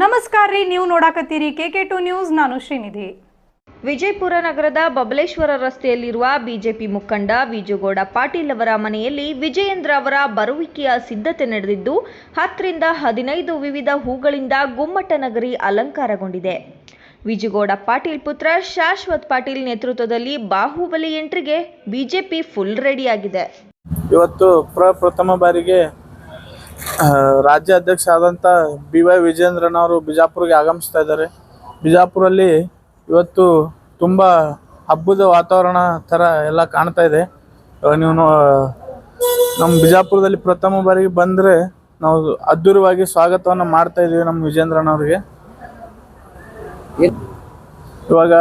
ನಮಸ್ಕಾರ ರೀ ನೀವು ನೋಡಾಕತ್ತೀರಿ ಕೆ ಕೆ ಟು ನ್ಯೂಸ್ ನಾನು ಶ್ರೀನಿಧಿ. ವಿಜಯಪುರ ನಗರದ ಬಬಲೇಶ್ವರ ರಸ್ತೆಯಲ್ಲಿರುವ ಬಿಜೆಪಿ ಮುಖಂಡ ವಿಜುಗೌಡ ಪಾಟೀಲ್ ಅವರ ಮನೆಯಲ್ಲಿ ವಿಜಯೇಂದ್ರ ಅವರ ಬರುವಿಕೆಯ ಸಿದ್ಧತೆ ನಡೆದಿದ್ದು ಹತ್ತರಿಂದ ಹದಿನೈದು ವಿವಿಧ ಹೂಗಳಿಂದ ಗುಮ್ಮಟ ನಗರಿ ಅಲಂಕಾರಗೊಂಡಿದೆ. ವಿಜುಗೌಡ ಪಾಟೀಲ್ ಪುತ್ರ ಶಾಶ್ವತ್ ಪಾಟೀಲ್ ನೇತೃತ್ವದಲ್ಲಿ ಬಾಹುಬಲಿ ಎಂಟ್ರಿಗೆ ಬಿಜೆಪಿ ಫುಲ್ ರೆಡಿಯಾಗಿದೆ. ಇವತ್ತು ಪ್ರಪ್ರಥಮ ಬಾರಿಗೆ ರಾಜ್ಯ ಅಧ್ಯಕ್ಷ ಆದಂಥ ಬಿ ವೈ ವಿಜೇಂದ್ರನವರು ಬಿಜಾಪುರಿಗೆ ಆಗಮಿಸ್ತಾ ಇದ್ದಾರೆ. ಬಿಜಾಪುರಲ್ಲಿ ಇವತ್ತು ತುಂಬ ಹಬ್ಬದ ವಾತಾವರಣ ಥರ ಎಲ್ಲ ಕಾಣ್ತಾ ಇದೆ. ನೀವು ನಮ್ಮ ಬಿಜಾಪುರದಲ್ಲಿ ಪ್ರಥಮ ಬಾರಿಗೆ ಬಂದರೆ ನಾವು ಅದ್ಧೂರವಾಗಿ ಸ್ವಾಗತವನ್ನು ಮಾಡ್ತಾ ಇದ್ದೀವಿ ನಮ್ಮ ವಿಜೇಂದ್ರನವ್ರಿಗೆ ಇವಾಗ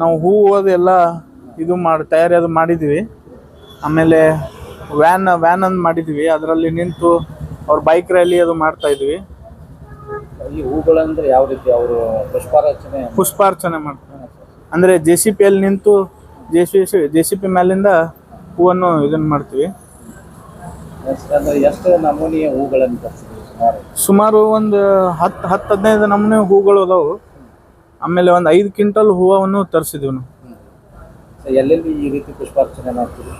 ನಾವು ಹೂವು ಅದು ಎಲ್ಲ ಇದು ಮಾಡಿ, ತಯಾರಿ ಅದು ಮಾಡಿದ್ದೀವಿ. ಆಮೇಲೆ ವ್ಯಾನ್ ವ್ಯಾನ್ ಅಂದು ಮಾಡಿದ್ವಿ ಅದರಲ್ಲಿ ನಿಂತು ಅವ್ರ ಬೈಕ್ ರ್ಯಾಲಿ ಅದು ಮಾಡ್ತಾ ಇದ್ವಿ. ಈ ಹೂಗಳಂದ್ರೆ ಯಾವ ರೀತಿ ಅವರು ಪುಷ್ಪಾರ್ಚನೆ ಪುಷ್ಪಾರ್ಚನೆ ಮಾಡ್ತಾರೆ. ಅಂದ್ರೆ ಜೆ ಸಿ ಪಿಯಲ್ಲಿ ನಿಂತು J C J C P ಮೇಲಿಂದ ಹೂವನ್ನು ಇದನ್ನ ಮಾಡ್ತೀವಿ. ಅಂದ್ರೆ ಎಷ್ಟು ನಮೂನಿ ಹೂಗಳನ್ನು ತರಿಸಿದ್ವಿ ಸುಮಾರು. ಸುಮಾರು ಒಂದು ಹತ್ತು ಹತ್ತು ಹದಿನೈದು ನಮೂನೆ ಹೂಗಳು ಅದಾವು. ಆಮೇಲೆ ಒಂದು ಐದು ಕ್ವಿಂಟಲ್ ಹೂವನ್ನು ತರಿಸಿದ್ವಿ ನಾವು. ಎಲ್ಲೆಲ್ಲಿ ಈ ರೀತಿ ಪುಷ್ಪಾರ್ಚನೆ ಮಾಡ್ತೀವಿ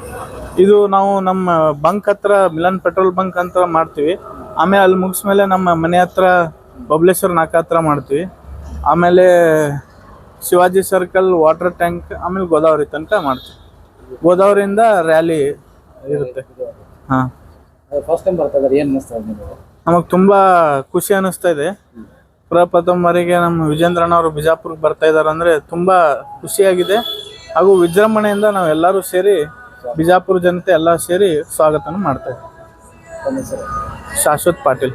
ಇದು ನಾವು ನಮ್ಮ ಬಂಕ್ ಹತ್ರ ಮಿಲನ್ ಪೆಟ್ರೋಲ್ ಬಂಕ್ ಅಂತ ಮಾಡ್ತೀವಿ. ಆಮೇಲೆ ಅಲ್ಲಿ ಮುಗಿಸ್ಮೇಲೆ ನಮ್ಮ ಮನೆ ಹತ್ರ ಬಬಲೇಶ್ವರ ನಾಕ ಹತ್ರ ಮಾಡ್ತೀವಿ. ಆಮೇಲೆ ಶಿವಾಜಿ ಸರ್ಕಲ್ ವಾಟರ್ ಟ್ಯಾಂಕ್ ಆಮೇಲೆ ಗೋದಾವರಿ ತನಕ ಮಾಡ್ತೀವಿ. ಗೋದಾವರಿಯಿಂದ ರ್ಯಾಲಿ ಇರುತ್ತೆ. ಹಾಂ. ಫಸ್ಟ್ ಟೈಮ್ ಬರ್ತಾ ಇದ್ದಾರೆ? ಏನು ಅನಿಸ್ತದೆ ನಿಮಗೆ? ನಮಗೆ ತುಂಬಾ ಖುಷಿ ಅನ್ನಿಸ್ತಾ ಇದೆ. ಪ್ರಪ್ರಥಮ ಬಾರಿಗೆ ನಮ್ಮ ಅವರು ಬಿಜಾಪುರಕ್ಕೆ ಬರ್ತಾ ಇದ್ದಾರೆ ಅಂದ್ರೆ ತುಂಬಾ ಖುಷಿಯಾಗಿದೆ. ಹಾಗೂ ವಿಜೃಂಭಣೆಯಿಂದ ನಾವೆಲ್ಲರೂ ಸೇರಿ ಬಿಜಾಪುರ ಜನತೆ ಎಲ್ಲ ಸೇರಿ ಸ್ವಾಗತವನ್ನು ಮಾಡ್ತೇವೆ ಶಾಶ್ವತ್ ಪಾಟೀಲ್.